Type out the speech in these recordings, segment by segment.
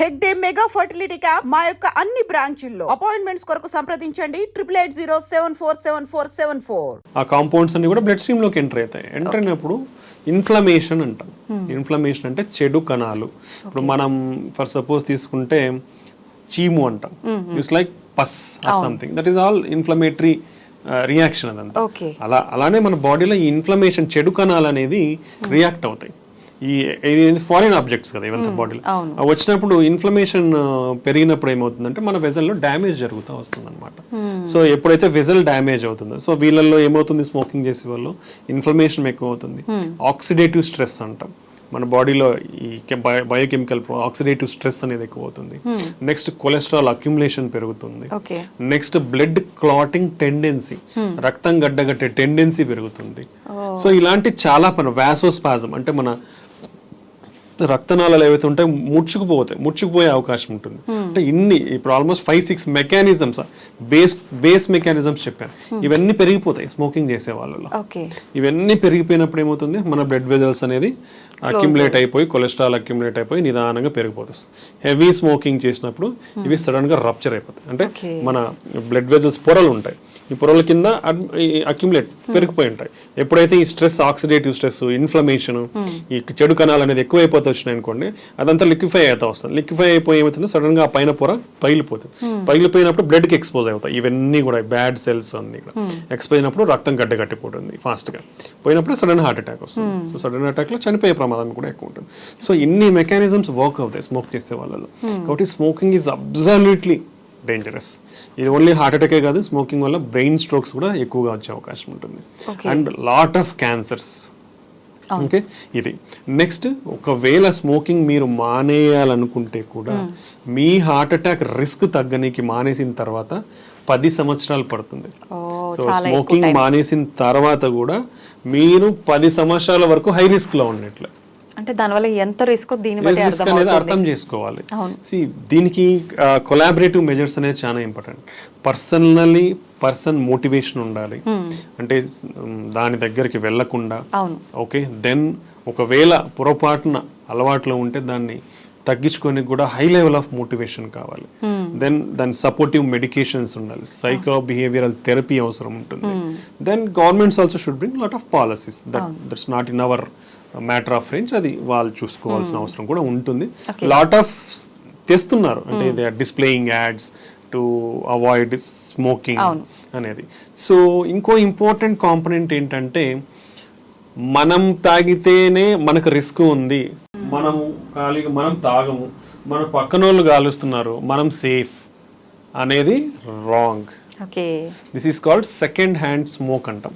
Hegde mega fertility camp మా యొక్క అన్ని బ్రాంచుల్లో. అపాయింట్మెంట్స్ కొరకు సంప్రదించండి. Triple eight zero seven four seven four seven four ఆ కాంపౌండ్స్ అన్ని కూడా బ్లడ్ స్ట్రీమ్లోకి ఎంటర్ అవుతాయి. ఎంటర్ అయినప్పుడు ఇన్ఫ్లమేషన్ అంటాం. ఇన్ఫ్లమేషన్ అంటే చెడు కణాలు. ఇప్పుడు మనం ఫర్ సపోజ్ తీసుకుంటే చీము అంటాం. It's like pus or something that is all inflammatory reaction అదంతా. అలా అలానే మన బాడీలో ఈ ఇన్ఫ్లమేషన్ చెడు కణాలు అనేది రియాక్ట్ అవుతాయి. ఈ ఫారిన్ ఆబ్జెక్ట్స్ కదా ఇవంతా బాడీలో అవును. వచ్చినప్పుడు ఇన్ఫ్లమేషన్ పెరిగినప్పుడు ఏమవుతుందంటే మన వెజల్లో డ్యామేజ్ జరుగుతూ వస్తుంది అనమాట సో ఎప్పుడైతే వెజల్ డ్యామేజ్ అవుతుందో సో వీళ్ళల్లో ఏమవుతుంది స్మోకింగ్ చేసే వాళ్ళు? ఇన్ఫ్లమేషన్ ఎక్కువ అవుతుంది ఆక్సిడేటివ్ స్ట్రెస్ అంటాం. మన బాడీలో ఈ బయోకెమికల్ ఆక్సిడేటివ్ స్ట్రెస్ అనేది ఎక్కువ అవుతుంది నెక్స్ట్ కొలెస్ట్రాల్ అక్యుములేషన్ పెరుగుతుంది. నెక్స్ట్ బ్లడ్ క్లాటింగ్ టెండెన్సీ రక్తం గడ్డగట్టే టెండెన్సీ పెరుగుతుంది. సో ఇలాంటి చాలా పని వ్యాసోస్పాజం అంటే మన రక్తనాళాలు ఏవైతే ఉంటాయో ముడుచుకుపోతాయి ముడుచుకుపోయే అవకాశం ఉంటుంది. అంటే ఇన్ని ఇప్పుడు almost five six mechanisms base base mechanisms చెప్పాను. ఇవన్నీ పెరిగిపోతాయి స్మోకింగ్ చేసే వాళ్ళలో ఇవన్నీ పెరిగిపోయినప్పుడు ఏమవుతుంది? మన బ్లడ్ వెజల్స్ అనేది అక్యుములేట్ అయిపోయి కొలెస్ట్రాల్ అక్యుములేట్ అయిపోయి నిదానంగా పెరిగిపోతుంది. హెవీ స్మోకింగ్ చేసినప్పుడు ఇవి సడన్గా రప్చర్ అయిపోతాయి. అంటే. మన బ్లడ్ వెజల్స్ పొరలు ఉంటాయి. ఈ పొరల కింద అక్యుములేట్ పెరిగిపోయి ఉంటాయి. ఎప్పుడైతే ఈ స్ట్రెస్ ఆక్సిడేటివ్ స్ట్రెస్ ఇన్ఫ్లమేషన్ ఈ చెడు కణాలు అనేది ఎక్కువైపోతే వచ్చినాయి అనుకోండి అదంతా లిక్విఫై అవుతా వస్తుంది. లిక్విఫై అయిపోయి ఏమవుతుంది? సడన్గా ఆ పైన పొర పగిలిపోతుంది. పగిలిపోయినప్పుడు బ్లడ్కి ఎక్స్పోజ్ అవుతాయి. ఇవన్నీ కూడా బ్యాడ్ సెల్స్ అన్ని కూడా. ఎక్స్పోజ్ అయినప్పుడు రక్తం గడ్డ కట్టిపోతుంది ఫాస్ట్గా. పోయినప్పుడు సడన్ హార్ట్ అటాక్ వస్తుంది. సో సడన్ అటాక్లో చనిపోయే ప్రమాదం కూడా ఎక్కువ ఉంటుంది. సో ఇన్ని మెకానిజమ్స్ వర్క్ అవుతాయి స్మోక్ చేసే వాళ్ళలో. కాబట్టి స్మోకింగ్ ఈజ్ అబ్జల్యూట్లీ డేంజరస్ ఇది ఓన్లీ హార్ట్ అటాకే కాదు స్మోకింగ్ వల్ల బ్రెయిన్ స్ట్రోక్స్ కూడా ఎక్కువగా వచ్చే అవకాశం ఉంటుంది. And lot of cancers okay ఇది. నెక్స్ట్ ఒకవేళ స్మోకింగ్ మీరు మానేయాలనుకుంటే కూడా మీ హార్ట్ అటాక్ రిస్క్ తగ్గనికి మానేసిన తర్వాత పది సంవత్సరాలు పడుతుంది. So smoking. మానేసిన తర్వాత కూడా మీరు పది సంవత్సరాల వరకు హై రిస్క్లో ఉన్నట్లే. అంటే దానివల్ల ఎంత రిస్క్ బట్టి రిస్క్ అనేది అర్థం చేసుకోవాలి. See, దీనికి కొలాబరేటివ్ మెజర్స్ అనేది చాలా ఇంపార్టెంట్ పర్సనలీ పర్సన్ మోటివేషన్ ఉండాలి. అంటే ఉమ్, దాని దగ్గరికి వెళ్ళకుండా. ఓకే దెన్ ఒకవేళ పొరపాటున అలవాట్లో ఉంటే దాన్ని తగ్గించుకొని కూడా హై లెవెల్ ఆఫ్ మోటివేషన్ కావాలి. దెన్ దాని సపోర్టివ్ మెడికేషన్స్ ఉండాలి. సైకో బిహేవియరల్ థెరపీ అవసరం ఉంటుంది. Then governments also should bring lot of policies that that's not in our matter of range అది వాళ్ళు చూసుకోవాల్సిన అవసరం కూడా ఉంటుంది. లాట్ ఆఫ్ తెస్తున్నారు. అంటే they are displaying ads to avoid smoking అనేది. సో ఇంకో ఇంపార్టెంట్ కాంపనెంట్ ఏంటంటే మనం తాగితేనే మనకు రిస్క్ ఉంది. మనము ఖాళీగా మనం తాగము మన పక్కన వాళ్ళు కాలుస్తున్నారు మనం సేఫ్ అనేది wrong this is called second hand smoke అంటాం.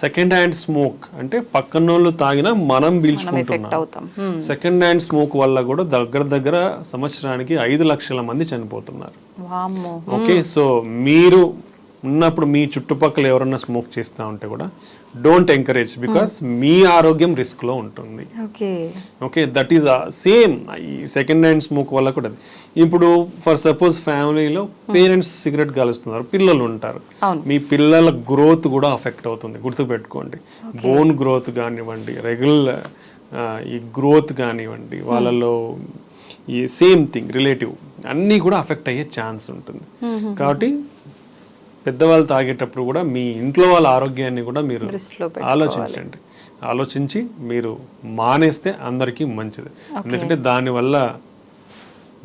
సెకండ్ హ్యాండ్ స్మోక్ అంటే పక్కన వాళ్ళు తాగినా మనం పీల్చుకుంటున్నాం. Hmm. సెకండ్ హ్యాండ్ స్మోక్ వల్ల కూడా దగ్గర దగ్గర సంవత్సరానికి ఐదు లక్షల మంది చనిపోతున్నారు. ఓకే సో మీరు ఉన్నప్పుడు మీ చుట్టుపక్కల ఎవరన్నా స్మోక్ చేస్తూ ఉంటే కూడా డోంట్ ఎంకరేజ్ బికాస్ మీ ఆరోగ్యం రిస్క్లో ఉంటుంది. ఓకే. దట్ ఈస్ సేమ్ ఈ సెకండ్ హ్యాండ్ స్మోక్ వల్ల కూడా అది. ఇప్పుడు ఫర్ సపోజ్ ఫ్యామిలీలో పేరెంట్స్ సిగరెట్ కాలుస్తున్నారు పిల్లలు ఉంటారు. మీ పిల్లల గ్రోత్ కూడా అఫెక్ట్ అవుతుంది. గుర్తుపెట్టుకోండి. బోన్ గ్రోత్ కానివ్వండి రెగ్యులర్ ఈ గ్రోత్ కానివ్వండి వాళ్ళలో ఈ సేమ్ థింగ్ రిలేటివ్ అన్నీ కూడా అఫెక్ట్ అయ్యే ఛాన్స్ ఉంటుంది. కాబట్టి పెద్దవాళ్ళు తాగేటప్పుడు కూడా మీ ఇంట్లో వాళ్ళ ఆరోగ్యాన్ని కూడా మీరు. ఆలోచించండి. ఆలోచించి మీరు మానేస్తే అందరికీ మంచిది. ఎందుకంటే దానివల్ల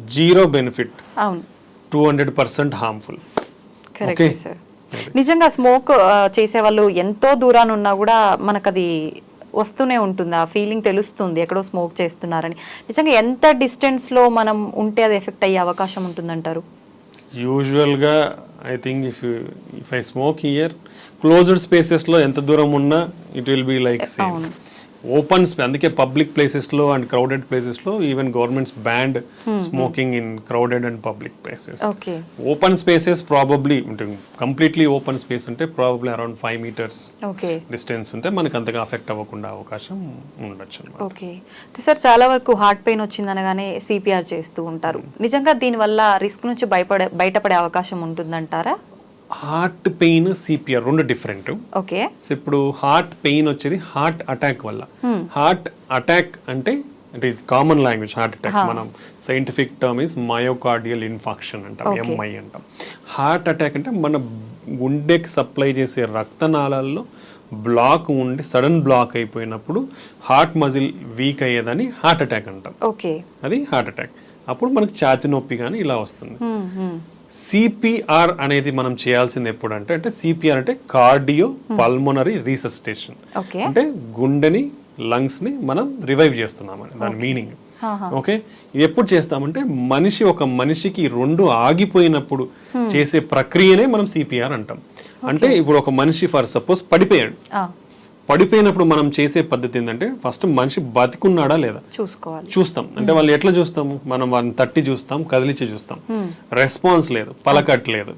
జీరో బెనిఫిట్. అవును. Two hundred percent harmful. Correct sir. నిజంగా స్మోక్ చేసే వాళ్ళు ఎంతో దూరాన్ని ఉన్నా కూడా మనకు అది వస్తూనే ఉంటుంది. ఆ ఫీలింగ్ తెలుస్తుంది ఎక్కడో స్మోక్ చేస్తున్నారని. నిజంగా ఎంత డిస్టెన్స్లో మనం ఉంటే అది ఎఫెక్ట్ అయ్యే అవకాశం ఉంటుందంటారు? యూజువల్గా I think if if I smoke here closed స్పేసెస్లో ఎంత దూరం ఉన్నా it will be like same open అందుకే పబ్లిక్ ప్లేసెస్లో అండ్ క్రౌడెడ్ ప్లేసెస్లో even governments banned smoking in crowded and public places okay open spaces probably completely open space అంటే probably around five metres okay distance ఉంటే మనకు అంతగా affect అవ్వకుండా అవకాశం ఉండొచ్చు ఓకే సార్ చాలా వరకు హార్ట్ పెయిన్ వచ్చిందనగానే సిపిఆర్ చేస్తూ ఉంటారు. నిజంగా దీనివల్ల రిస్క్ నుంచి భయపడే బయటపడే అవకాశం ఉంటుందంటారా? హార్ట్ పెయిన్ సిపిఆర్ రెండు డిఫరెంట్ ఓకే. సో ఇప్పుడు హార్ట్ పెయిన్ వచ్చేది హార్ట్ అటాక్ వల్ల. హార్ట్ అటాక్ అంటే అంటే ఇది కామన్ లాంగ్వేజ్ హార్ట్ అటాక్. మనం scientific term is myocardial infarction అంటాం. ఎంఐ అంటాం. హార్ట్ అటాక్ అంటే మన గుండెకి సప్లై చేసే రక్తనాళాల్లో బ్లాక్ ఉండి సడన్ బ్లాక్ అయిపోయినప్పుడు హార్ట్ మజిల్ వీక్ అయ్యేదని హార్ట్ అటాక్ అంటాం. ఓకే. అది హార్ట్ అటాక్. అప్పుడు మనకి ఛాతి నొప్పి కానీ ఇలా వస్తుంది. సిపిఆర్ అనేది మనం చేయాల్సింది ఎప్పుడు అంటే సిపిఆర్ అంటే కార్డియో పల్మొనరీ రీసస్టేషన్. అంటే గుండెని లంగ్స్ని మనం రివైవ్ చేస్తున్నామని దాని మీనింగ్. ఓకే? ఇది ఎప్పుడు చేస్తామంటే మనిషి ఒక మనిషికి రెండు ఆగిపోయినప్పుడు చేసే ప్రక్రియనే మనం సిపిఆర్ అంటాం. అంటే ఇప్పుడు ఒక మనిషి ఫర్ సపోజ్ పడిపోయాడు. పడిపోయినప్పుడు మనం చేసే పద్ధతి ఏంటంటే ఫస్ట్ మనిషి బతికున్నాడా లేదా? చూసుకోవాలి. చూస్తాం. అంటే వాళ్ళు ఎట్లా చూస్తాము? మనం వాళ్ళని తట్టి చూస్తాం కదిలిచి చూస్తాం. రెస్పాన్స్ లేదు పలకట్లేదు.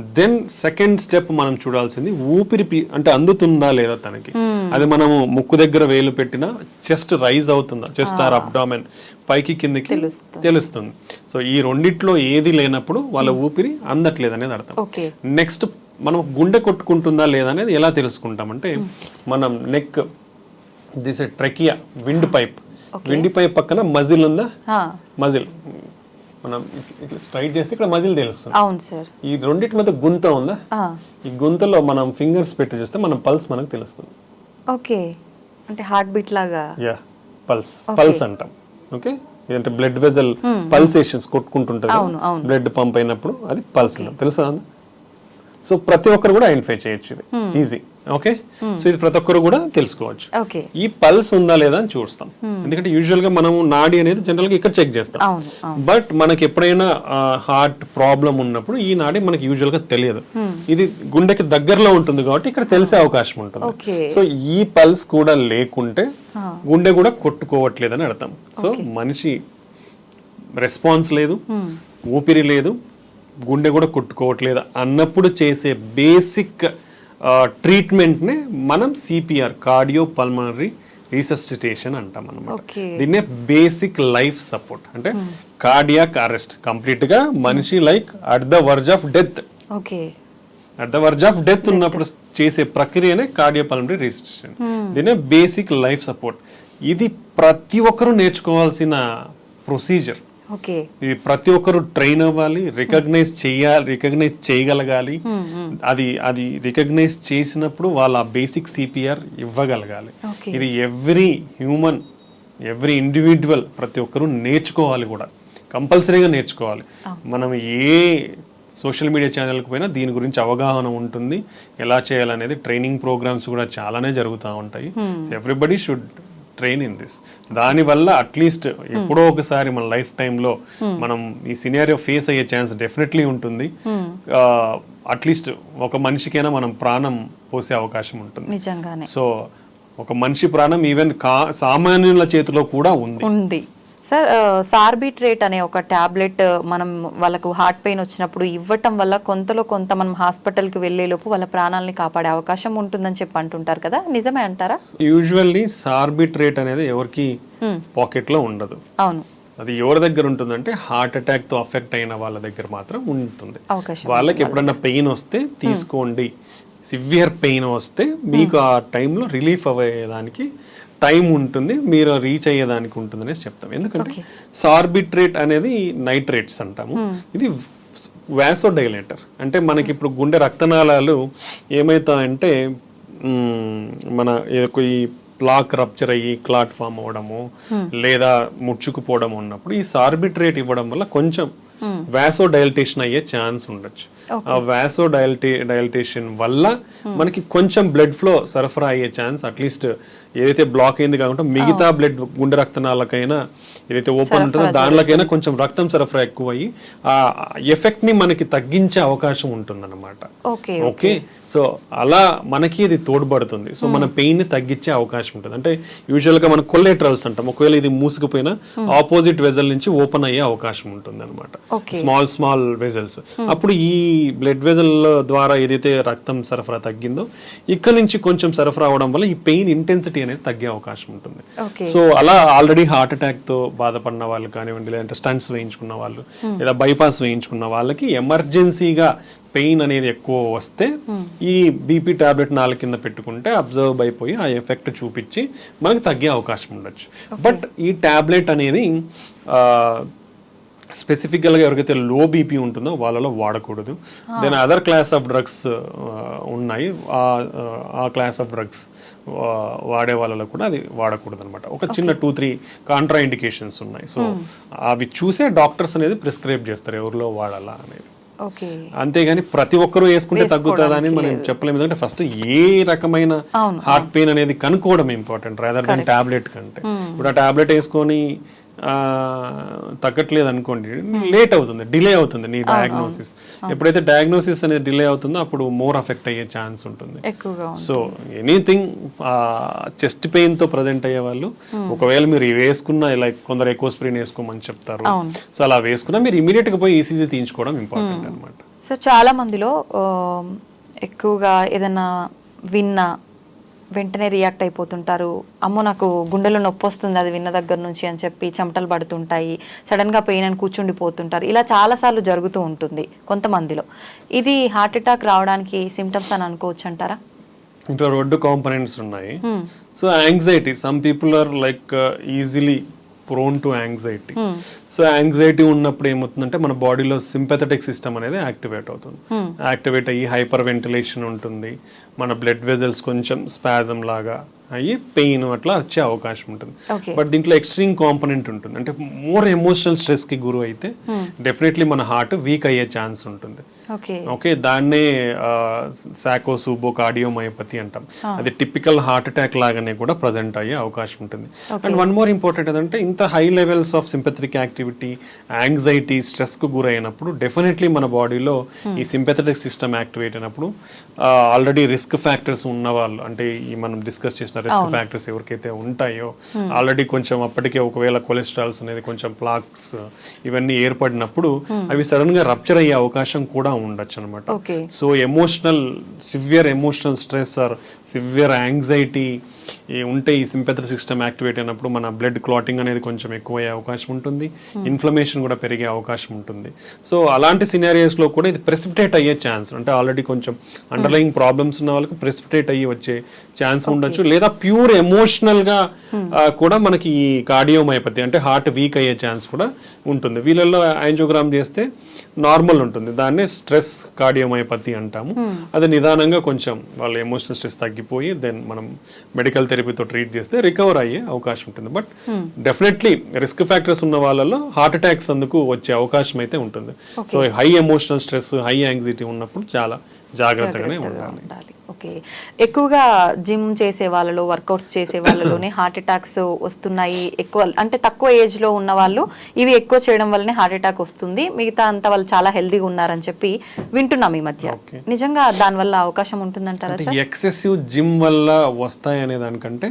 దెన్ సెకండ్ స్టెప్ మనం చూడాల్సింది ఊపిరి అంటే అందుతుందా లేదా తనకి? అది మనము ముక్కు దగ్గర వేలు పెట్టినా చెస్ట్ రైజ్ అవుతుందా? Chest or abdomen. పైకి కిందకి తెలుస్తుంది. సో ఈ రెండిట్లో ఏది లేనప్పుడు వాళ్ళ ఊపిరి అందట్లేదు అనేది అర్థం నెక్స్ట్ మనం గుండె కొట్టుకుంటుందా లేదా అనేది ఎలా తెలుసుకుంటామంటే మనం neck this trachea windpipe windpipe పక్కన మజిల్ ఉందా? మజిల్ మనం ఇట్ల- స్ట్రైట్ చేస్తే ఇక్కడ మజిల్ తెలుస్తుంది. అవును సార్. ఈ రెండింటి మధ్య గుంత ఉందా? ఈ గుంతలో మనం ఫింగర్స్ పెట్టి చూస్తే మన పల్స్ మనకు తెలుస్తుంది. ఓకే. అంటే హార్ట్ బీట్ లాగా. యా పల్స్ పల్స్ అంటాం. ఓకే ఇదంటే బ్లడ్ వెజల్ పల్సేషన్స్ కొట్టుకుంటుంటుంది అవును, అవును. బ్లడ్ పంప్ అయినప్పుడు అది పల్స్ తెలుసా? సో ప్రతి ఒక్కరు కూడా ఐడెంటిఫై చేయొచ్చు ఇది ఈజీ ఓకే సో ఇది ప్రతి ఒక్కరు కూడా తెలుసుకోవచ్చు. ఈ పల్స్ ఉందా లేదా అని చూస్తాం. ఎందుకంటే యూజువల్గా మనం నాడి అనేది జనరల్గా ఇక్కడ చెక్ చేస్తాం. బట్ మనకి ఎప్పుడైనా హార్ట్ ప్రాబ్లం ఉన్నప్పుడు ఈ నాడి మనకి యూజువల్గా తెలియదు. ఇది గుండెకి దగ్గరలో ఉంటుంది కాబట్టి ఇక్కడ తెలిసే అవకాశం ఉంటుంది. సో ఈ పల్స్ కూడా లేకుంటే గుండె కూడా కొట్టుకోవట్లేదని అర్థం. సో మనిషి రెస్పాన్స్ లేదు. ఊపిరి లేదు. గుండె కూడా కొట్టుకోవట్లేదు అన్నప్పుడు చేసే బేసిక్ ట్రీట్మెంట్నే మనం సిపిఆర్ కార్డియో పల్మనరీ రీసస్టిటేషన్ అంటాం అనమాట దీన్నే బేసిక్ లైఫ్ సపోర్ట్. అంటే కార్డియాక్ అరెస్ట్ కంప్లీట్గా మనిషి like at the verge of death. Okay. At the verge of death ఉన్నప్పుడు చేసే ప్రక్రియనే కార్డియోపల్మనరీ రిజిస్ట్రేషన్ దీనే బేసిక్ లైఫ్ సపోర్ట్. ఇది ప్రతి ఒక్కరూ నేర్చుకోవాల్సిన ప్రొసీజర్. ఇది ప్రతి ఒక్కరు ట్రైన్ అవ్వాలి రికగ్నైజ్ చేయాలి రికగ్నైజ్ చేయగలగాలి. అది అది రికగ్నైజ్ చేసినప్పుడు వాళ్ళ బేసిక్ సిపిఆర్ ఇవ్వగలగాలి. ఇది ఎవ్రీ హ్యూమన్ ఎవ్రీ ఇండివిజువల్ ప్రతి ఒక్కరూ నేర్చుకోవాలి కూడా. కంపల్సరీగా నేర్చుకోవాలి. మనం ఏ సోషల్ మీడియా ఛానల్కి పోయినా దీని గురించి అవగాహన ఉంటుంది. ఎలా చేయాలనేది ట్రైనింగ్ ప్రోగ్రామ్స్ కూడా చాలానే జరుగుతూ ఉంటాయి. Everybody should train in this దానివల్ల అట్లీస్ట్ ఎప్పుడో ఒకసారి మన లైఫ్ టైంలో మనం ఈ సినారియో ఫేస్ అయ్యే ఛాన్స్ డెఫినెట్లీ ఉంటుంది. అట్లీస్ట్ ఒక మనిషికైనా మనం ప్రాణం పోసే అవకాశం ఉంటుంది. సో ఒక మనిషి ప్రాణం ఈవెన్ కా సామాన్యుల చేతిలో కూడా ఉంది. సార్ సార్బిట్రేట్ అనే ఒక టాబ్లెట్ మనం వాళ్ళకు హార్ట్ పెయిన్ వచ్చినప్పుడు ఇవ్వటం వల్ల కొంతలో కొంత మనం హాస్పిటల్కి వెళ్ళేలోపు వాళ్ళ ప్రాణాలని కాపాడే అవకాశం ఉంటుందని చెప్పి అంటుంటారు కదా. నిజమే అంటారా? యూజువల్లీ సార్బిట్రేట్ అనేది ఎవరికి పాకెట్లో ఉండదు. అవును. అది ఎవరి దగ్గర ఉంటుందంటే హార్ట్ అటాక్తో అఫెక్ట్ అయిన వాళ్ళ దగ్గర మాత్రం ఉంటుంది. అవకాశం వాళ్ళకి ఎప్పుడన్నా పెయిన్ వస్తే తీసుకోండి. సివియర్ పెయిన్ వస్తే మీకు ఆ టైంలో రిలీఫ్ అయ్యేదానికి టైం ఉంటుంది మీరు రీచ్ అయ్యేదానికి ఉంటుంది అనేసి చెప్తాం. ఎందుకంటే సార్బిట్రేట్ అనేది నైట్రేట్స్ అంటాము. ఇది వ్యాసోడైలేటర్ అంటే మనకి ఇప్పుడు గుండె రక్తనాళాలు ఏమవుతాయంటే మన ఈ ప్లాక్ రప్చర్ అయ్యి క్లాట్ ఫామ్ అవ్వడము లేదా ముడుచుకుపోవడం ఉన్నప్పుడు ఈ సార్బిట్రేట్ ఇవ్వడం వల్ల కొంచెం వ్యాసో డైలటేషన్ అయ్యే ఛాన్స్ ఉండొచ్చు. ఆ వ్యాసో డైలటే డైలటేషన్ వల్ల మనకి కొంచెం బ్లడ్ ఫ్లో సరఫరా అయ్యే ఛాన్స్ అట్లీస్ట్ ఏదైతే బ్లాక్ అయింది కాకుండా మిగతా బ్లడ్ గుండె రక్తనాళకైనా ఏదైతే ఓపెన్ ఉంటుందో దానిలోకైనా కొంచెం రక్తం సరఫరా ఎక్కువ అయ్యి ఆ ఎఫెక్ట్ని మనకి తగ్గించే అవకాశం ఉంటుందన్నమాట. Okay okay. సో అలా మనకి ఇది తోడ్పడుతుంది. సో మన పెయిన్ని తగ్గించే అవకాశం ఉంటుంది. అంటే యూజువల్గా మన కొల్లెట్రల్స్ అంటాం. ఒకవేళ ఇది మూసుకుపోయినా ఆపోజిట్ వెజల్ నుంచి ఓపెన్ అయ్యే అవకాశం ఉంటుంది అనమాట. స్మాల్ స్మాల్ వెజల్స్ అప్పుడు ఈ బ్లడ్ వెజల్ ద్వారా ఏదైతే రక్తం సరఫరా తగ్గిందో ఇక్కడ నుంచి కొంచెం సరఫరా అవడం వల్ల ఈ పెయిన్ ఇంటెన్సిటీ అనేది తగ్గే అవకాశం ఉంటుంది. సో అలా ఆల్రెడీ హార్ట్ అటాక్తో బాధపడిన వాళ్ళు కానివ్వండి లేదంటే స్టంట్స్ వేయించుకున్న వాళ్ళు లేదా బైపాస్ వేయించుకున్న వాళ్ళకి ఎమర్జెన్సీగా పెయిన్ అనేది ఎక్కువ వస్తే ఈ బీపీ టాబ్లెట్ నాలుగు కింద పెట్టుకుంటే అబ్జర్వ్ అయిపోయి ఆ ఎఫెక్ట్ చూపించి మనకి తగ్గే అవకాశం ఉండొచ్చు. బట్ ఈ టాబ్లెట్ అనేది స్పెసిఫిక్గా ఎవరికైతే లో బీపీ ఉంటుందో వాళ్ళలో వాడకూడదు. Then other class of drugs ఉన్నాయి. ఆ క్లాస్ ఆఫ్ డ్రగ్స్ వాడే వాళ్ళలో కూడా అది వాడకూడదు అనమాట ఒక చిన్న టూ త్రీ కాంట్రా ఇండికేషన్స్ ఉన్నాయి. సో అవి చూసే డాక్టర్స్ అనేది ప్రిస్క్రైబ్ చేస్తారు ఎవరిలో వాడాలా అనేది. అంతేగాని ప్రతి ఒక్కరూ వేసుకుంటే తగ్గుతుందా అని మనం చెప్పలేము ఎందుకంటే ఫస్ట్ ఏ రకమైన హార్ట్ పెయిన్ అనేది కనుక్కోవడం ఇంపార్టెంట్ రాదర్ దాన్ టాబ్లెట్ కంటే. ఇప్పుడు ఆ టాబ్లెట్ వేసుకొని తగ్గట్లేదు అనుకోండి లేట్ అవుతుంది డిలే అవుతుంది నీ డయాగ్నోసిస్ ఎప్పుడైతే డయాగ్నోసిస్ అనేది డిలే అవుతుందో అప్పుడు మోర్ అఫెక్ట్ అయ్యే ఛాన్స్ ఉంటుంది. సో ఎనీథింగ్ చెస్ట్ పెయిన్తో ప్రజెంట్ అయ్యే వాళ్ళు ఒకవేళ మీరు ఇవి వేసుకున్న లైక్ కొందరు ఎక్కువ స్ప్రీన్ వేసుకోమని చెప్తారు. సో అలా వేసుకున్నా మీరు ఇమీడియట్గా పోయి ఈసీజీ తీయించుకోవడం ఇంపార్టెంట్ అనమాట సో చాలా మందిలో ఎక్కువగా ఏదైనా విన్నా వెంటనే రియాక్ట్ అయిపోతుంటారు. అమ్మో నాకు గుండెలో నొప్పి వస్తుంది అది విన్న దగ్గర నుంచి అని చెప్పి చెమటలు పడుతుంటాయి. సడన్గా పెయిన్ అని కూర్చుండిపోతుంటారు. ఇలా చాలా సార్లు జరుగుతూ ఉంటుంది కొంతమందిలో. ఇది హార్ట్ అటాక్ రావడానికి సిమ్టమ్స్ అని అనుకోవచ్చు అంటారా ఇంట్లో రెండు కాంపనెంట్స్ ఉన్నాయి. So anxiety some people are like easily prone to anxiety so anxiety ఉన్నప్పుడు ఏమవుతుందంటే మన బాడీలో సింపథెటిక్ సిస్టమ్ అనేది యాక్టివేట్ అవుతుంది. యాక్టివేట్ అయ్యి హైపర్ వెంటిలేషన్ ఉంటుంది. మన బ్లడ్ వెజల్స్ కొంచెం స్పాజం లాగా అయ్యి పెయిన్ అట్లా వచ్చే అవకాశం ఉంటుంది. బట్ దీంట్లో ఎక్స్ట్రీమ్ కాంపనెంట్ ఉంటుంది. అంటే మోర్ ఎమోషనల్ స్ట్రెస్కి గురి అయితే డెఫినెట్లీ మన హార్ట్ వీక్ అయ్యే ఛాన్స్ ఉంటుంది. ఓకే. దాన్నే సాకో సూబో కార్డియోమయోపతి అంటాం. అది టిపికల్ హార్ట్ అటాక్ లాగానే కూడా ప్రజెంట్ అయ్యే అవకాశం ఉంటుంది. అండ్ వన్ మోర్ ఇంపార్టెంట్ ఏంటంటే ఇంత high levels of sympathetic activity anxiety స్ట్రెస్కు గురైనప్పుడు డెఫినెట్లీ మన బాడీలో ఈ సింపథెటిక్ సిస్టమ్ యాక్టివేట్ అయినప్పుడు ఆల్రెడీ రిస్క్ ఫ్యాక్టర్స్ ఉన్న వాళ్ళు అంటే ఈ మనం డిస్కస్ చేసిన రిస్క్ ఫ్యాక్టర్స్ ఎవరికైతే ఉంటాయో ఆల్రెడీ కొంచెం అప్పటికే ఒకవేళ కొలెస్ట్రాల్స్ అనేది కొంచెం ప్లాక్స్ ఇవన్నీ ఏర్పడినప్పుడు అవి సడన్గా రప్చర్ అయ్యే అవకాశం కూడా ఉండొచ్చు అనమాట so emotional severe emotional stress or severe anxiety ఉంటే ఈ సింపెథటిక్ సిస్టమ్ యాక్టివేట్ అయినప్పుడు మన బ్లడ్ క్లాటింగ్ అనేది కొంచెం ఎక్కువ అయ్యే అవకాశం ఉంటుంది. ఇన్ఫ్లమేషన్ కూడా పెరిగే అవకాశం ఉంటుంది. సో అలాంటి scenarios లో కూడా ఇది ప్రెసిపిటేట్ అయ్యే ఛాన్స్ అంటే ఆల్రెడీ కొంచెం అండర్లయింగ్ ప్రాబ్లమ్స్ ఉన్న వాళ్ళకి ప్రెసిపిటేట్ అయ్యి వచ్చే ఛాన్స్ ఉండొచ్చు. లేదా ప్యూర్ ఎమోషనల్గా ఆ, కూడా మనకి ఈ కార్డియోమయోపతి అంటే హార్ట్ వీక్ అయ్యే ఛాన్స్ కూడా ఉంటుంది. వీళ్ళల్లో యాంజియోగ్రామ్ చేస్తే నార్మల్ ఉంటుంది. దాన్నే స్ట్రెస్ కార్డియోమయోపతి అంటాము. అది నిదానంగా కొంచెం వాళ్ళ ఎమోషనల్ స్ట్రెస్ తగ్గిపోయి దెన్ మనం మెడికల్ థెరపీతో ట్రీట్ చేస్తే రికవర్ అయ్యే అవకాశం ఉంటుంది. బట్ డెఫినెట్లీ రిస్క్ ఫ్యాక్టర్స్ ఉన్న వాళ్ళలో హార్ట్ అటాక్స్ అందుకు వచ్చే అవకాశం అయితే ఉంటుంది. So high emotional stress high anxiety ఉన్నప్పుడు చాలా జాగ్రత్తగానే జాగ్రత్తగా ఉండాలి. ఓకే. ఎక్కువగా జిమ్ చేసే వాళ్ళలో వర్కౌట్స్ చేసే వాళ్ళలోనే హార్ట్ అటాక్స్ వస్తున్నాయి. ఎక్కువ అంటే తక్కువ ఏజ్లో ఉన్న వాళ్ళు ఇవి ఎక్కువ చేయడం వల్లనే హార్ట్ అటాక్ వస్తుంది. మిగతా అంతా వాళ్ళు చాలా హెల్దీగా ఉన్నారని చెప్పి వింటున్నాం ఈ మధ్య. నిజంగా దాని వల్ల అవకాశం ఉంటుందంటారా ఎక్సెసివ్ జిమ్ వల్ల వస్తాయి అనే దానికంటే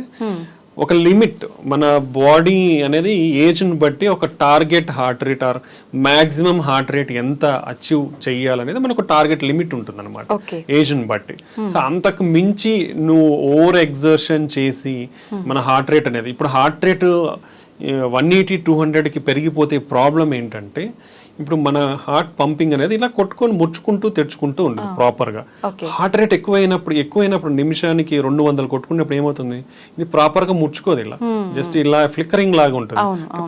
ఒక లిమిట్ మన బాడీ అనేది ఏజ్ని బట్టి ఒక target heart rate or maximum heart rate ఎంత అచీవ్ చెయ్యాలనేది మనకు టార్గెట్ లిమిట్ ఉంటుంది అనమాట ఏజ్ని బట్టి. సో అంతకు మించి నువ్వు ఓవర్ ఎగ్జర్షన్ చేసి మన హార్ట్ రేట్ అనేది ఇప్పుడు heart rate one eighty two హండ్రెడ్కి పెరిగిపోతే ప్రాబ్లం ఏంటంటే ఇప్పుడు మన హార్ట్ పంపింగ్ అనేది ఇలా కొట్టుకొని ముడుచుకుంటూ తెచ్చుకుంటూ ఉంటుంది ప్రాపర్గా. హార్ట్ రేట్ ఎక్కువైనప్పుడు ఎక్కువైనప్పుడు నిమిషానికి రెండు వందలు కొట్టుకున్నప్పుడు ఏమవుతుంది? ఇది ప్రాపర్గా ముడుచుకోదు ఇలా. జస్ట్ ఇలా ఫ్లిక్కరింగ్ లాగా ఉంటుంది.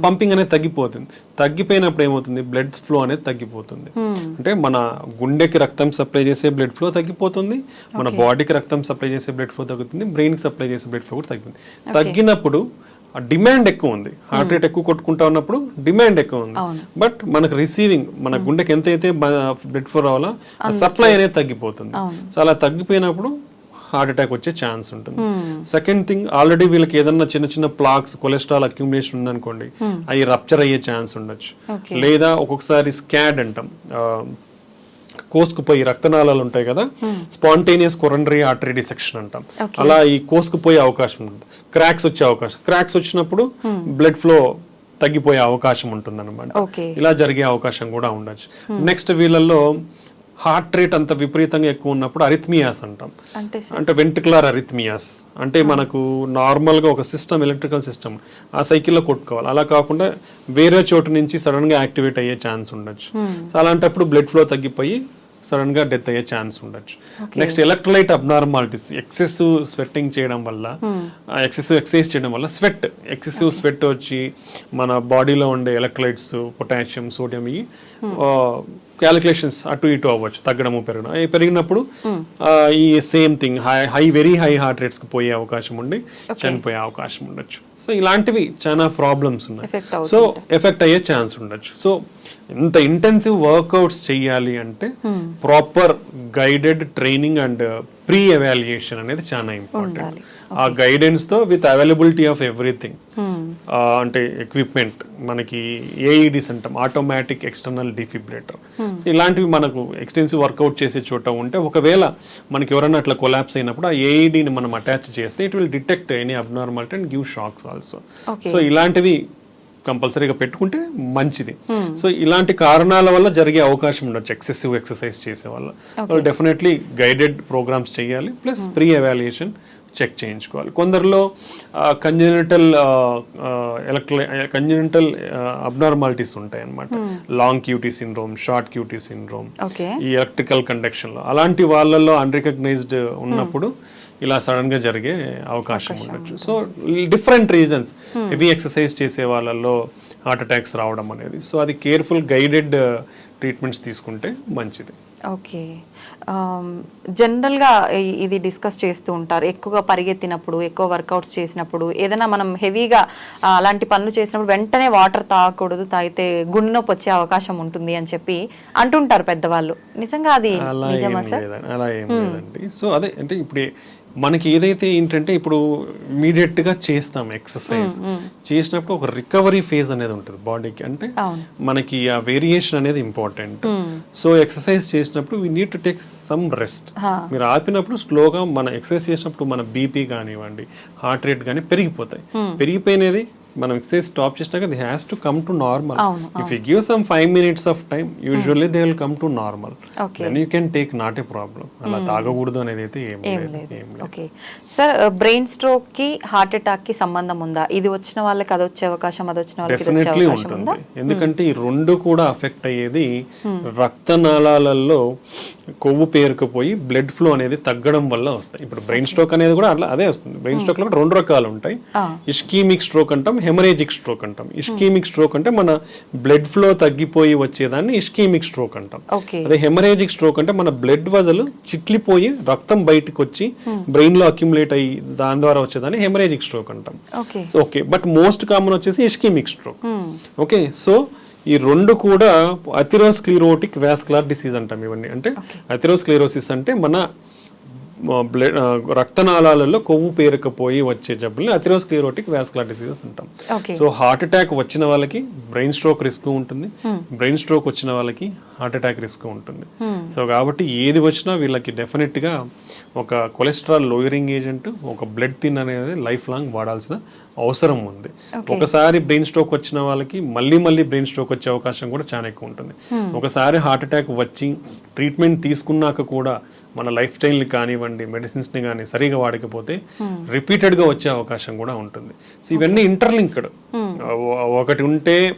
పంపింగ్ అనేది తగ్గిపోతుంది. తగ్గిపోయినప్పుడు ఏమవుతుంది? బ్లడ్ ఫ్లో అనేది తగ్గిపోతుంది. అంటే మన గుండెకి రక్తం సప్లై చేసే బ్లడ్ ఫ్లో తగ్గిపోతుంది. మన బాడీకి రక్తం సప్లై చేసే బ్లడ్ ఫ్లో తగ్గుతుంది. బ్రెయిన్కి సప్లై చేసే బ్లడ్ ఫ్లో కూడా తగ్గుతుంది తగ్గినప్పుడు డిమాండ్ ఎక్కువ ఉంది. హార్ట్ రేట్ ఎక్కువ కొట్టుకుంటా ఉన్నప్పుడు డిమాండ్ ఎక్కువ ఉంది. బట్ మనకు రిసీవింగ్ మన గుండెకి ఎంత అయితే బ్లడ్ ఫ్లో రావాలో సప్లై అనేది తగ్గిపోతుంది. సో అలా తగ్గిపోయినప్పుడు హార్ట్ అటాక్ వచ్చే ఛాన్స్ ఉంటుంది. సెకండ్ థింగ్ ఆల్రెడీ వీళ్ళకి ఏదన్నా చిన్న చిన్న ప్లాక్స్ కొలెస్ట్రాల్ అక్యుములేషన్ ఉందనుకోండి అవి రప్చర్ అయ్యే ఛాన్స్ ఉండొచ్చు. లేదా ఒక్కొక్కసారి స్కాడ్ అంటాం. కోసుకుపోయి రక్తనాళాలు ఉంటాయి కదా స్పాంటేనియస్ కొరండరీ ఆర్టరీ డిసెక్షన్ అంటాం. అలా ఈ కోసుకుపోయే అవకాశం ఉంటుంది. క్రాక్స్ వచ్చే అవకాశం. క్రాక్స్ వచ్చినప్పుడు బ్లడ్ ఫ్లో తగ్గిపోయే అవకాశం ఉంటుంది అనమాట ఇలా జరిగే అవకాశం కూడా ఉండొచ్చు. నెక్స్ట్ వీళ్ళల్లో హార్ట్ రేట్ అంత విపరీతంగా ఎక్కువ ఉన్నప్పుడు అరిథ్మియాస్ అంటాం. అంటే వెంట్రుకులర్ అరిథ్మియాస్. అంటే మనకు నార్మల్గా ఒక సిస్టమ్ ఎలక్ట్రికల్ సిస్టమ్ ఆ సైకిల్లో కొట్టుకోవాలి. అలా కాకుండా వేరే చోటు నుంచి సడన్గా యాక్టివేట్ అయ్యే ఛాన్స్ ఉండొచ్చు. అలాంటప్పుడు బ్లడ్ ఫ్లో తగ్గిపోయి సడన్గా డెత్ అయ్యే ఛాన్స్ ఉండొచ్చు. Next electrolyte abnormalities excessive sweating చేయడం వల్ల ఎక్సెసివ్ ఎక్సైజ్ చేయడం వల్ల స్వెట్ ఎక్సెసివ్ స్వెట్ వచ్చి మన బాడీలో ఉండే ఎలక్ట్రోలైట్స్ పొటాషియం సోడియం ఇవి క్యాలిక్యులేషన్స్ అటు ఇటు అవ్వచ్చు తగ్గడము పెరగడం. పెరిగినప్పుడు ఆ, ఈ same thing high high very high heart రేట్స్కి పోయే అవకాశం ఉండి చనిపోయే అవకాశం ఉండొచ్చు. సో ఇలాంటివి చాలా ప్రాబ్లమ్స్ ఉన్నాయి. సో ఎఫెక్ట్ అయ్యే ఛాన్స్ ఉండొచ్చు. సో ఇంత ఇంటెన్సివ్ వర్కౌట్స్ చేయాలి అంటే proper guided training and pre evaluation అనేది చాలా ఇంపార్టెంట్ ఆ గైడెన్స్తో విత్ అవైలబిలిటీ ఆఫ్ ఎవ్రీథింగ్ అంటే ఎక్విప్మెంట్ మనకి ఏఈడిస్ అంటాం ఆటోమేటిక్ ఎక్స్టర్నల్ డిఫిబ్రేటర్ ఇలాంటివి మనకు ఎక్స్టెన్సివ్ వర్కౌట్ చేసే చోట ఉంటే ఒకవేళ మనకి ఎవరైనా అట్లా కొలాప్స్ అయినప్పుడు ఆ ఏఈడిని మనం అటాచ్ చేస్తే it will detect any abnormality and give shocks also. So ఇలాంటివి కంపల్సరీగా పెట్టుకుంటే మంచిది. సో ఇలాంటి కారణాల వల్ల జరిగే అవకాశం ఉండొచ్చు ఎక్సెసివ్ ఎక్సర్సైజ్ చేసే వల్ల. డెఫినెట్లీ గైడెడ్ ప్రోగ్రామ్స్ చేయాలి ప్లస్ ప్రీ ఎవాల్యుయేషన్ చెక్ చేయించుకోవాలి. కొందరిలో కంజెనిటల్ ఎలక్ట్రో కంజెనిటల్ అబ్నార్మాలిటీస్ ఉంటాయి అనమాట long QT syndrome short QT syndrome ఈ ఎలక్ట్రికల్ కండక్షన్లో. అలాంటి వాళ్ళల్లో అన్రికగ్నైజ్డ్ ఉన్నప్పుడు ఇలా సడన్గా జరిగే అవకాశం ఉండొచ్చు. So different reasons heavy exercise చేసే వాళ్ళల్లో హార్ట్ అటాక్స్ రావడం అనేది. సో అది కేర్ఫుల్ గైడెడ్ ట్రీట్మెంట్స్ తీసుకుంటే మంచిది. ఓకే. జనరల్గా ఇది డిస్కస్ చేస్తూ ఉంటారు. ఎక్కువగా పరిగెత్తినప్పుడు ఎక్కువ వర్కౌట్స్ చేసినప్పుడు ఏదైనా మనం హెవీగా అలాంటి పనులు చేసినప్పుడు వెంటనే వాటర్ తాగకూడదు తాగితే గుండె నొప్పి వచ్చే అవకాశం ఉంటుంది అని చెప్పి అంటుంటారు పెద్దవాళ్ళు. నిజంగా అది అలా ఏం నిజమా సార్? లేదండి అలా ఏం లేదండి. సో అదే అంటే ఇప్పుడు మనకి ఏదైతే ఏంటంటే ఇప్పుడు ఇమీడియట్గా చేస్తాం ఎక్సర్సైజ్. చేసినప్పుడు ఒక రికవరీ ఫేజ్ అనేది ఉంటుంది బాడీకి. అంటే. మనకి ఆ వేరియేషన్ అనేది ఇంపార్టెంట్. సో ఎక్సర్సైజ్ చేసినప్పుడు we need to take some rest. మీరు ఆపినప్పుడు స్లోగా మన ఎక్సర్సైజ్ చేసినప్పుడు మన బీపీ కానివ్వండి హార్ట్ రేట్ కానీ పెరిగిపోతాయి. పెరిగిపోయినది మనం ఎక్సర్సైజ్ స్టాప్ చేసినాక the has to come to normal if you give some five minutes of time usually they will come to normal. Then you can take not a problem అలా తాగకూడదు అనేది అయితే ఏం లేదు ఓకే సార్ బ్రెయిన్ స్ట్రోక్కి heart అటాక్కి సంబంధం ఉందా? ఇది వచ్చిన వాళ్ళకి అది వచ్చే అవకాశం అది వచ్చిన వాళ్ళకి డెఫినెట్లీ అవకాశం ఉందా? ఉంటుంది ఎందుకంటే ఈ రెండు కూడా అఫెక్ట్ అయ్యేది రక్తనాళాలలో కొవ్వు పేరుకుపోయి బ్లడ్ ఫ్లో అనేది తగ్గడం వల్ల వస్తాయి. ఇప్పుడు బ్రెయిన్ స్ట్రోక్ అనేది కూడా అట్లా అదే వస్తుంది. బ్రెయిన్ స్ట్రోక్లో రెండు రకాలు ఉంటాయి. ఇష్కీమిక్ స్ట్రోక్ అంటాం హెమరేజిక్ స్ట్రోక్ అంటాం. ఇష్కీమిక్ స్ట్రోక్ అంటే మన బ్లడ్ ఫ్లో తగ్గిపోయి వచ్చేదాన్ని ఇష్కీమిక్ స్ట్రోక్ అంటాం. అదే హెమరేజిక్ స్ట్రోక్ అంటే మన బ్లడ్ వజలు చిట్లిపోయి రక్తం బయటకు వచ్చి బ్రెయిన్లో అక్యుములేట్ అయ్యి దాని ద్వారా వచ్చేదాన్ని హెమరేజిక్ స్ట్రోక్ అంటాం. ఓకే. బట్ మోస్ట్ కామన్ వచ్చేసి ఇష్కిమిక్ స్ట్రోక్. ఓకే. సో ఈ రెండు కూడా అథిరోస్క్లీరోటిక్ వాస్కులర్ డిసీజ్ అంటాం ఇవన్నీ. అంటే అథిరోస్క్లీరోసిస్ అంటే మన బ్లడ్ రక్తనాళాలలో కొవ్వు పేరుకపోయి వచ్చే జబ్బుల్ని అథిరోస్క్లీరోటిక్ వాస్కులర్ డిసీజెస్ అంటాం. సో హార్ట్ అటాక్ వచ్చిన వాళ్ళకి బ్రెయిన్ స్ట్రోక్ రిస్క్ ఉంటుంది. బ్రెయిన్ స్ట్రోక్ వచ్చిన వాళ్ళకి హార్ట్ అటాక్ రిస్క్ ఉంటుంది. సో కాబట్టి ఏది వచ్చినా వీళ్ళకి డెఫినెట్గా ఒక కొలెస్ట్రాల్ లోయరింగ్ ఏజెంట్ ఒక బ్లడ్ థిన్ అనేది లైఫ్ లాంగ్ వాడాల్సిన అవసరం ఉంది. ఒకసారి బ్రెయిన్ స్ట్రోక్ వచ్చిన వాళ్ళకి మళ్ళీ మళ్ళీ బ్రెయిన్ స్ట్రోక్ వచ్చే అవకాశం కూడా చాలా ఎక్కువ ఉంటుంది. ఒకసారి హార్ట్ అటాక్ వచ్చి ట్రీట్మెంట్ తీసుకున్నాక కూడా మన లైఫ్ స్టైల్ని కానివ్వండి మెడిసిన్స్ని కానీ సరిగా వాడకపోతే రిపీటెడ్గా వచ్చే అవకాశం కూడా ఉంటుంది. సో ఇవన్నీ ఇంటర్లింక్డ్ ఒకటి ఉంటే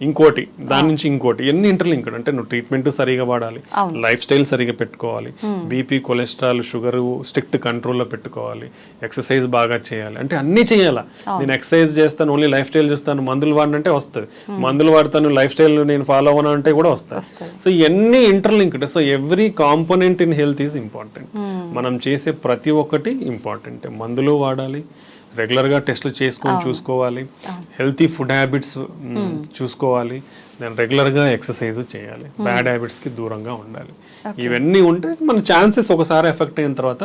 ఇంకోటి దాని నుంచి ఇంకోటి ఎన్ని ఇంటర్లింక్డ్ అంటే నువ్వు ట్రీట్మెంట్ సరిగా వాడాలి లైఫ్ స్టైల్ సరిగా పెట్టుకోవాలి బీపీ కొలెస్ట్రాల్ షుగర్ స్ట్రిక్ట్ కంట్రోల్లో పెట్టుకోవాలి ఎక్సర్సైజ్ బాగా చేయాలి అంటే అన్ని చేయాలా? నేను ఎక్సర్సైజ్ చేస్తాను ఓన్లీ లైఫ్ స్టైల్ చేస్తాను మందులు వాడినంటే వస్తుంది. మందులు వాడతాను లైఫ్ స్టైల్ నేను ఫాలో అవ్వను అంటే కూడా వస్తాయి సో ఇవన్నీ interlinked so every component in health is important మనం చేసే ప్రతి ఒక్కటి ఇంపార్టెంట్ మందులు వాడాలి రెగ్యులర్గా టెస్ట్లు చేసుకొని చూసుకోవాలి. హెల్తీ ఫుడ్ హ్యాబిట్స్ చూసుకోవాలి. నేను రెగ్యులర్గా ఎక్సర్సైజ్ చేయాలి. బ్యాడ్ హ్యాబిట్స్కి దూరంగా ఉండాలి. ఇవన్నీ ఉంటే మన ఛాన్సెస్ ఒకసారి ఎఫెక్ట్ అయిన తర్వాత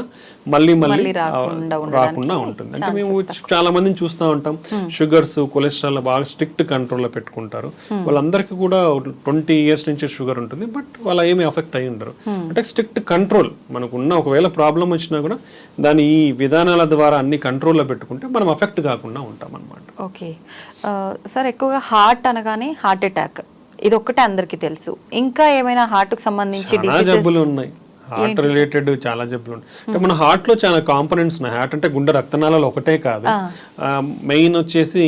మళ్ళీ మళ్ళీ రాకుండా రాకుండా ఉంటుంది. అంటే మేము చాలా మందిని చూస్తూ ఉంటాం. షుగర్స్ కొలెస్ట్రాల్ బాగా స్ట్రిక్ట్ కంట్రోల్లో పెట్టుకుంటారు. వాళ్ళందరికీ కూడా ట్వంటీ ఇయర్స్ నుంచి షుగర్ ఉంటుంది. బట్ వాళ్ళ ఏమి ఎఫెక్ట్ అయి ఉండరు. అంటే స్ట్రిక్ట్ కంట్రోల్ మనకు ఉన్న ఒకవేళ ప్రాబ్లం వచ్చినా కూడా దాని ఈ విధానాల ద్వారా అన్ని కంట్రోల్లో పెట్టుకుంటే మనం ఎఫెక్ట్ కాకుండా ఉంటాం అనమాట ఓకే సార్ ఎక్కువగా హార్ట్ అనగానే హార్ట్ అటాక్. ఇది ఒక్కటే అందరికీ తెలుసు. ఇంకా ఏమైనా హార్ట్కు సంబంధించి జబ్బులు ఉన్నాయి. హార్ట్ రిలేటెడ్ చాలా జబ్బులు ఉన్నాయి. అంటే మన హార్ట్లో చాలా కాంపోనెంట్స్ ఉన్నాయి. హార్ట్ అంటే గుండె రక్తనాళాలు ఒకటే కాదు. మెయిన్ వచ్చేసి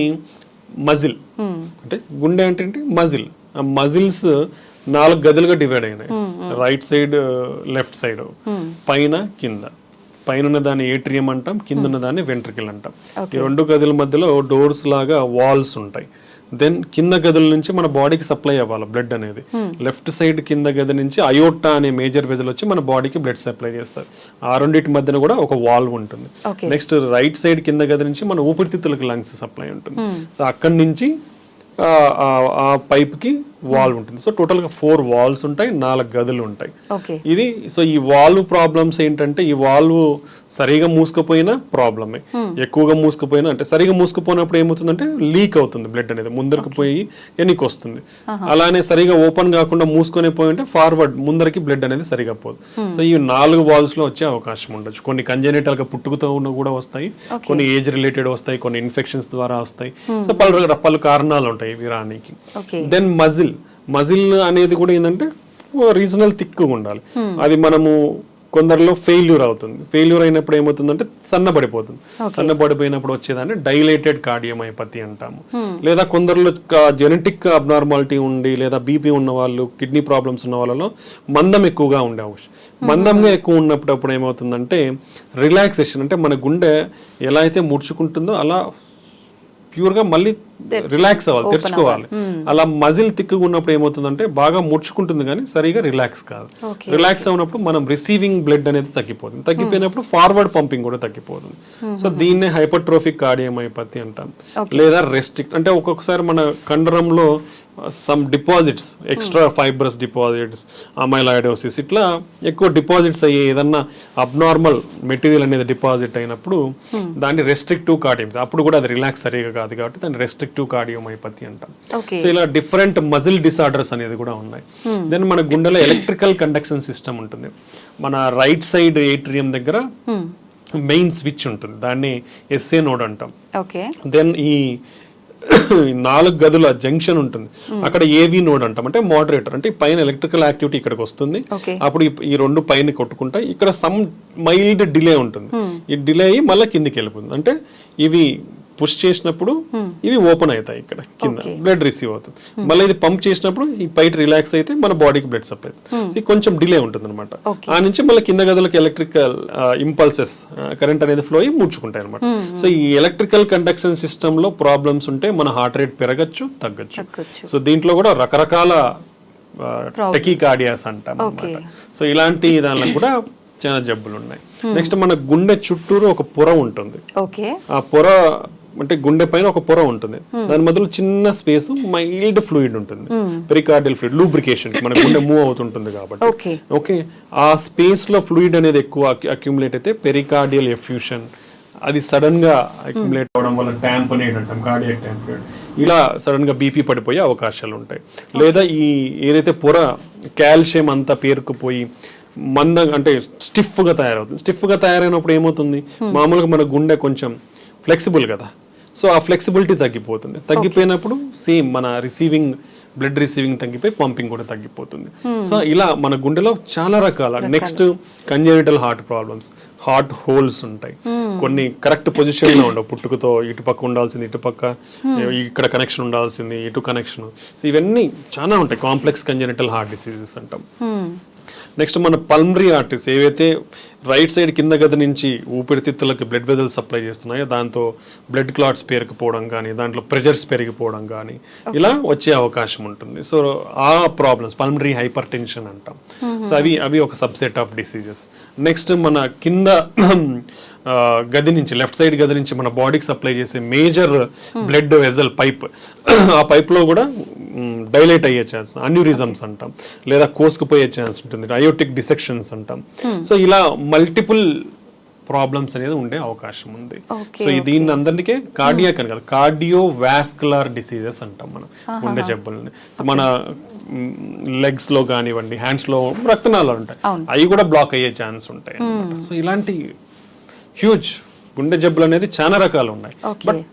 మజిల్ అంటే గుండె అంటే మజిల్ ఆ మజిల్స్ నాలుగు గదులుగా డివైడ్ అయినాయి. రైట్ సైడ్ లెఫ్ట్ సైడ్ పైన కింద. పైన ఉన్న దాన్ని ఏట్రియం అంటాం కింద ఉన్న దాన్ని వెంట్రికల్ అంటాం. ఈ రెండు గదుల మధ్యలో డోర్స్ లాగా వాల్స్ ఉంటాయి. దెన్ కింద గదుల నుంచి మన బాడీకి సప్లై అవ్వాలి బ్లడ్ అనేది. లెఫ్ట్ సైడ్ కింద గది నుంచి అయోటా అనే మేజర్ వెజల్ వచ్చి మన బాడీకి బ్లడ్ సప్లై చేస్తారు. ఆ రెండింటి మధ్యన కూడా ఒక వాల్వ్ ఉంటుంది. నెక్స్ట్ రైట్ సైడ్ కింద గది నుంచి మన ఊపిరితిత్తులకు లంగ్స్ సప్లై ఉంటుంది. సో అక్కడి నుంచి ఆ పైప్కి వాల్ ఉంటుంది. సో టోటల్గా ఫోర్ వాల్స్ ఉంటాయి నాలుగు గదులు ఉంటాయి. ఇది సో ఈ వాల్వ్ ప్రాబ్లమ్స్ ఏంటంటే ఈ వాల్వ్ సరిగా మూసుకుపోయినా ప్రాబ్లమే. ఎక్కువగా మూసుకుపోయినా అంటే సరిగా మూసుకుపోయినప్పుడు ఏమవుతుందంటే లీక్ అవుతుంది బ్లడ్ అనేది ముందరికి పోయి వెనక్కి వస్తుంది. అలానే సరిగా ఓపెన్ కాకుండా మూసుకొని పోయి ఉంటే ఫార్వర్డ్ ముందరికి బ్లడ్ అనేది సరిగా పోదు. సో ఈ నాలుగు వాల్వ్స్లో వచ్చే అవకాశం ఉండొచ్చు. కొన్ని కంజెనిటల్గా పుట్టుకతో ఉన్న కూడా వస్తాయి. కొన్ని ఏజ్ రిలేటెడ్ వస్తాయి కొన్ని ఇన్ఫెక్షన్స్ ద్వారా వస్తాయి. సో పలు పలు కారణాలు ఉంటాయి ఇవి రానికి దెన్ మజిల్. మజిల్ అనేది కూడా ఏంటంటే రీజనల్ థిక్గా ఉండాలి. అది మనము కొందరిలో ఫెయిల్యూర్ అవుతుంది. ఫెయిల్యూర్ అయినప్పుడు ఏమవుతుందంటే సన్నబడిపోతుంది. సన్నబడిపోయినప్పుడు వచ్చేదాన్ని డైలేటెడ్ కార్డియోమైపతి అంటాము. లేదా కొందరిలో జెనెటిక్ అబ్నార్మాలిటీ ఉండి లేదా బీపీ ఉన్న వాళ్ళు కిడ్నీ ప్రాబ్లమ్స్ ఉన్న వాళ్ళలో మందం ఎక్కువగా ఉండే అవకాశం మందంగా ఎక్కువ ఉన్నప్పుడు అప్పుడు ఏమవుతుందంటే రిలాక్సేషన్ అంటే మన గుండె ఎలా అయితే ముడుచుకుంటుందో అలా ప్యూర్గా మళ్ళీ రిలాక్స్ అవ్వాలి తెరుచుకోవాలి. అలా మజిల్ తిక్కుగా ఉన్నప్పుడు ఏమవుతుందంటే బాగా ముడుచుకుంటుంది కానీ సరిగా రిలాక్స్ కాదు. రిలాక్స్ అయినప్పుడు మనం రిసీవింగ్ బ్లడ్ అనేది తగ్గిపోతుంది. తగ్గిపోయినప్పుడు ఫార్వర్డ్ పంపింగ్ కూడా తగ్గిపోతుంది. సో దీన్నే హైపర్ట్రోఫిక్ కార్డియోమైపతి అంటాం. లేదా రెస్ట్రిక్ట్ అంటే ఒక్కొక్కసారి మన కండరంలో some deposits extra fibrous deposits amyloidosis ఇట్లా ఎక్కువ డిపాజిట్స్ అయ్యే ఏదన్నా అబ్నార్మల్ మెటీరియల్ అనేది డిపాజిట్ అయినప్పుడు దాన్ని రెస్ట్రిక్టివ్ కార్డియం అప్పుడు కూడా అది రిలాక్స్ సరిగా కాదు కాబట్టి దాన్ని రెస్ట్రిక్టివ్ కార్డియోమైపతి అంటాం. సో ఇలా డిఫరెంట్ మజిల్ డిసార్డర్స్ అనేది కూడా ఉన్నాయి. దెన్ మన గుండెలో ఎలక్ట్రికల్ కండక్షన్ సిస్టమ్ ఉంటుంది. మన రైట్ సైడ్ ఏట్రియం దగ్గర మెయిన్ స్విచ్ ఉంటుంది. దాన్ని ఎస్ఏ నోడ్ అంటాం. దెన్ ఈ నాలుగు గదుల జంక్షన్ ఉంటుంది. అక్కడ ఏవి నోడ్ అంటాం. అంటే మోడరేటర్. అంటే పైన ఎలక్ట్రికల్ యాక్టివిటీ ఇక్కడికి వస్తుంది. అప్పుడు ఈ- ఈ రెండు పైన కొట్టుకుంటాయి ఇక్కడ సమ్ మైల్డ్ డిలే ఉంటుంది. ఈ డిలే అయ్యి మళ్ళీ కిందికి వెళ్ళిపోతుంది. అంటే ఇవి పుష్ చేసినప్పుడు ఇవి ఓపెన్ అవుతాయి ఇక్కడ కింద. బ్లడ్ రిసీవ్ అవుతుంది. మళ్ళీ ఇది పంప్ చేసినప్పుడు ఈ పైట రిలాక్స్ అయితే మన బాడీకి బ్లడ్ సప్లై అవుతుంది. ఇది కొంచెం డిలే ఉంటుంది అనమాట. ఆ నుంచి మళ్ళీ కింద గదులకు ఎలక్ట్రికల్ ఇంపల్సెస్ కరెంట్ అనేది ఫ్లో అయ్యి ముడుచుకుంటాయి అనమాట సో ఈ ఎలక్ట్రికల్ కండక్షన్ సిస్టమ్లో ప్రాబ్లమ్స్ ఉంటే మన హార్ట్ రేట్ పెరగచ్చు తగ్గచ్చు. సో దీంట్లో కూడా రకరకాల టెకీకార్డియాస్ అంటాం Okay. అన్నమాట సో ఇలాంటి దానిలో కూడా చాలా జబ్బులు ఉన్నాయి నెక్స్ట్ మన గుండె చుట్టూరు ఒక పొర ఉంటుంది. ఆ పొర అంటే గుండె పైన ఒక పొర ఉంటుంది. దాని మధ్యలో చిన్న స్పేస్ మైల్డ్ ఫ్లూయిడ్ ఉంటుంది. పెరికార్డియల్ ఫ్లూయిడ్ లూబ్రికేషన్ మన గుండె మూవ్ అవుతుంటుంది కాబట్టి. ఓకే ఆ స్పేస్లో ఫ్లూయిడ్ అనేది ఎక్కువ అక్యుములేట్ అయితే పెరికార్డియల్ ఎఫ్యూషన్ అది సడన్గా అక్యుములేట్ అవడం వల్ల ట్యాంపనేట్ అంటాం కార్డియక్ ట్యాంపనేట్ ఇలా సడన్గా బీపీ పడిపోయే అవకాశాలు ఉంటాయి. లేదా ఈ ఏదైతే పొర కాల్షియం అంతా పేరుకుపోయి మందం అంటే స్టిఫ్గా తయారవుతుంది. స్టిఫ్గా తయారైనప్పుడు ఏమవుతుంది? మామూలుగా మన గుండె కొంచెం ఫ్లెక్సిబుల్ కదా. సో ఆ ఫ్లెక్సిబిలిటీ తగ్గిపోతుంది. తగ్గిపోయినప్పుడు సేమ్ మన రిసీవింగ్ బ్లడ్ రిసీవింగ్ తగ్గిపోయి పంపింగ్ కూడా తగ్గిపోతుంది. సో ఇలా మన గుండెలో చాలా రకాల next congenital heart problems heart holes ఉంటాయి. కొన్ని కరెక్ట్ పొజిషన్లో ఉండవు. పుట్టుకతో ఇటు పక్క ఉండాల్సింది ఇటు పక్క ఇక్కడ కనెక్షన్ ఉండాల్సింది ఇటు కనెక్షన్ సో ఇవన్నీ చాలా ఉంటాయి. కాంప్లెక్స్ కంజెనిటల్ హార్ట్ డిసీజెస్ అంటాం. నెక్స్ట్ మన పల్మరీ ఆర్టరీస్ ఏవైతే రైట్ సైడ్ కింద గది నుంచి ఊపిరితిత్తులకు బ్లడ్ వెజల్ సప్లై చేస్తున్నాయో దాంతో బ్లడ్ క్లాట్స్ పెరిగిపోవడం కానీ దాంట్లో ప్రెషర్స్ పెరిగిపోవడం కానీ ఇలా వచ్చే అవకాశం ఉంటుంది. సో ఆ ప్రాబ్లమ్స్ పల్మరీ హైపర్ టెన్షన్ అంటాం సో అవి అవి ఒక సబ్సెట్ ఆఫ్ డిసీజెస్. నెక్స్ట్ మన కింద గది నుంచి లెఫ్ట్ సైడ్ గది నుంచి మన బాడీకి సప్లై చేసే మేజర్ బ్లడ్ వెజల్ పైప్. ఆ పైప్లో కూడా డైలేట్ అయ్యే ఛాన్స్ అన్యూరిజమ్స్ అంటాం. లేదా కోసుకుపోయే ఛాన్స్ ఉంటుంది అయోటిక్ డిసెక్షన్స్ అంటాం. సో ఇలా మల్టిపుల్ ప్రాబ్లమ్స్ అనేది ఉండే అవకాశం ఉంది. సో దీన్ని అందరికీ కార్డియాక్ అని కాదు కార్డియో వాస్కులర్ డిసీజెస్ అంటాం మనం గుండె జబ్బులని. సో మన లెగ్స్లో కానివ్వండి హ్యాండ్స్లో రక్తనాళాలు ఉంటాయి. అవి కూడా బ్లాక్ అయ్యే ఛాన్స్ ఉంటాయి అన్నమాట. సో ఇలాంటి హ్యూజ్ గుండె జబ్బులు అనేది చాలా రకాలు ఉన్నాయి. బట్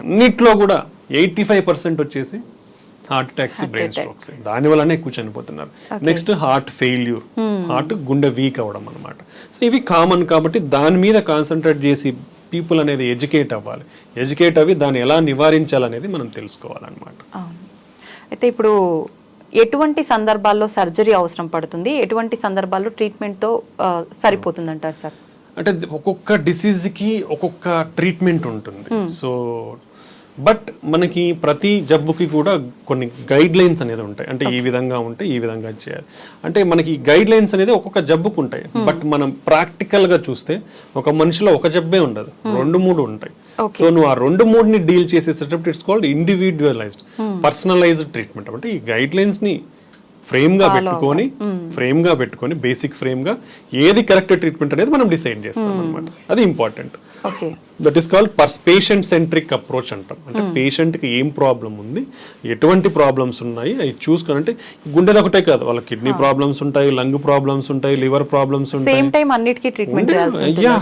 అన్నిట్లో కూడా ఎయిటీ ఫైవ్ పర్సెంట్ వచ్చేసి హార్ట్ అటాక్స్ బ్రెయిన్ స్ట్రోక్స్. దాని వల్లనే ఎక్కువ చనిపోతున్నారు. నెక్స్ట్ హార్ట్ ఫెయిల్యూర్ హార్ట్ గుండె వీక్ అవ్వడం అనమాట సో ఇవి కామన్ కాబట్టి దాని మీద కాన్సన్ట్రేట్ చేసి పీపుల్ అనేది ఎడ్యుకేట్ అవ్వాలి. ఎడ్యుకేట్ అవి దాన్ని ఎలా నివారించాలనేది మనం తెలుసుకోవాలన్నమాట. అయితే ఇప్పుడు ఎటువంటి సందర్భాల్లో సర్జరీ అవసరం పడుతుంది? ఎటువంటి సందర్భాల్లో ట్రీట్మెంట్తో ఆ, సరిపోతుంది అంటారు సార్? అంటే ఒక్కొక్క డిసీజ్కి ఒక్కొక్క ట్రీట్మెంట్ ఉంటుంది. సో బట్ మనకి ప్రతి జబ్బుకి కూడా కొన్ని గైడ్ లైన్స్ అనేది ఉంటాయి. అంటే ఈ విధంగా ఉంటే ఈ విధంగా చేయాలి. అంటే మనకి గైడ్ లైన్స్ అనేది ఒక్కొక్క జబ్బుకు ఉంటాయి. బట్ మనం ప్రాక్టికల్గా చూస్తే ఒక మనిషిలో ఒక జబ్బే ఉండదు. రెండు మూడు ఉంటాయి. సో నువ్వు ఆ రెండు మూడుని డీల్ చేసేటప్పుడు it's called individualized personalized treatment అంటే ఈ గైడ్ లైన్స్ని ఫ్రేమ్గా పెట్టుకొని ఫ్రేమ్గా పెట్టుకొని బేసిక్ ఫ్రేమ్గా ఏది కరెక్ట్ ట్రీట్మెంట్ అనేది మనం డిసైడ్ చేస్తాం అనమాట అది ఇంపార్టెంట్ దట్ ఈస్ కాల్డ్ పర్స్ పేషెంట్ సెంట్రిక్ అప్రోచ్ అంటాం. అంటే పేషెంట్కి ఏం ప్రాబ్లం ఉంది ఎటువంటి ప్రాబ్లమ్స్ ఉన్నాయి అవి చూసుకొని అంటే గుండెది ఒకటే కాదు. వాళ్ళ కిడ్నీ ప్రాబ్లమ్స్ ఉంటాయి లంగ్ ప్రాబ్లమ్స్ ఉంటాయి లివర్ ప్రాబ్లమ్స్ ఉంటాయి.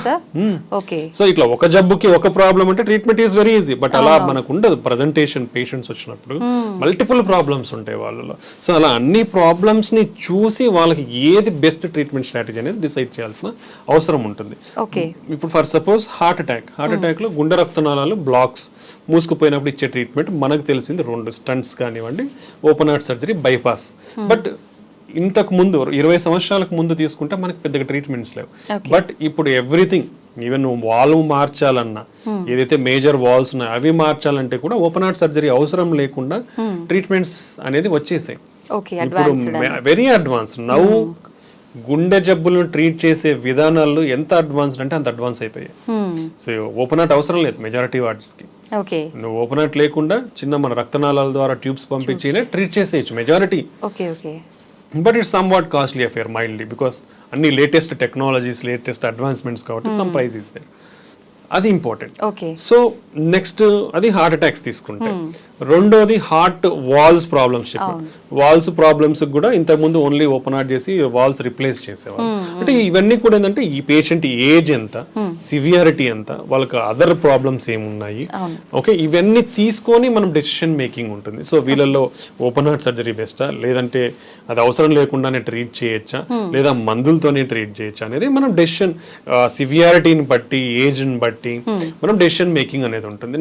సార్? Hmm. ఓకే సో ఇట్లా ఒక జబ్బుకి ఒక ప్రాబ్లం అంటే treatment is very easy but అలా మనకు ఉండదు. ప్రజెంటేషన్ పేషెంట్స్ వచ్చినప్పుడు మల్టిపుల్ ప్రాబ్లమ్స్ ఉంటాయి వాళ్ళలో. సో అలా అన్ని ప్రాబ్లమ్స్ని చూసి వాళ్ళకి ఏది బెస్ట్ ట్రీట్మెంట్ స్ట్రాటజీ అనేది డిసైడ్ చేయాల్సిన అవసరం ఉంటుంది. ఓకే ఇప్పుడు for suppose heart attack. Heart అటాక్లో గుండె రక్తనాళాలు బ్లాక్స్. మూసుకుపోయినప్పుడు ఇచ్చే ట్రీట్మెంట్ మనకు తెలిసింది రెండు స్టంట్స్ కానివ్వండి open heart surgery bypass. But ఇంతకు ముందు ఇరవై సంవత్సరాలకు ముందు తీసుకుంటే మనకి పెద్దగా ట్రీట్మెంట్స్ లేవు. బట్ ఇప్పుడు ఎవ్రీథింగ్ ఈవెన్ వాల్ మార్చాలన్నా ఏదైతే మేజర్ వాల్స్ ఉన్నాయో అవి మార్చాలంటే కూడా ఓపెన్ హార్ట్ సర్జరీ అవసరం లేకుండా ట్రీట్మెంట్స్ అనేది వచ్చేసాయి. ఇప్పుడు వెరీ అడ్వాన్స్. నౌ గుండె జబ్బులను ట్రీట్ చేసే విధానాలు ఎంత అడ్వాన్స్డ్ అంటే అంత అడ్వాన్స్ అయిపోయాయి. సో ఓపెన్ హార్ట్ అవసరం లేదు మెజారిటీ వార్డ్స్కి ఓకే. నువ్వు ఓపెన్ హార్ట్ లేకుండా చిన్న మన రక్తనాళాల ద్వారా ట్యూబ్స్ పంపించి ట్రీట్ చేసేయచ్చు majority okay okay. But it's somewhat costly affair mildly because అన్ని లేటెస్ట్ టెక్నాలజీస్ లేటెస్ట్ అడ్వాన్స్మెంట్స్ కాబట్టి సమ్ ప్రైజ్ ఇస్ దేర్ అది ఇంపార్టెంట్ ఓకే. సో నెక్స్ట్ అది హార్ట్ అటాక్స్ తీసుకుంటే. రెండోది హార్ట్ వాల్స్ ప్రాబ్లమ్స్ చెప్పారు వాల్స్ ప్రాబ్లమ్స్ కూడా ఇంతకు ముందు ఓన్లీ ఓపెన్ హార్ట్ చేసి వాల్స్ రిప్లేస్ చేసేవాళ్ళు. అంటే ఇవన్నీ కూడా ఏంటంటే ఈ పేషెంట్ ఏజ్ ఎంత సివియారిటీ ఎంత వాళ్ళకి అదర్ ప్రాబ్లమ్స్ ఏమున్నాయి? ఓకే ఇవన్నీ తీసుకొని మనం డెసిషన్ మేకింగ్ ఉంటుంది. సో వీళ్ళల్లో ఓపెన్ హార్ట్ సర్జరీ బెస్టా లేదంటే అది అవసరం లేకుండానే ట్రీట్ చేయొచ్చా? లేదా మందులతోనే ట్రీట్ చేయొచ్చా? అనేది మనం డెసిషన్ సివియారిటీని బట్టి ఏజ్ని బట్టి మనం డెసిషన్ మేకింగ్ అనేది ఉంటుంది.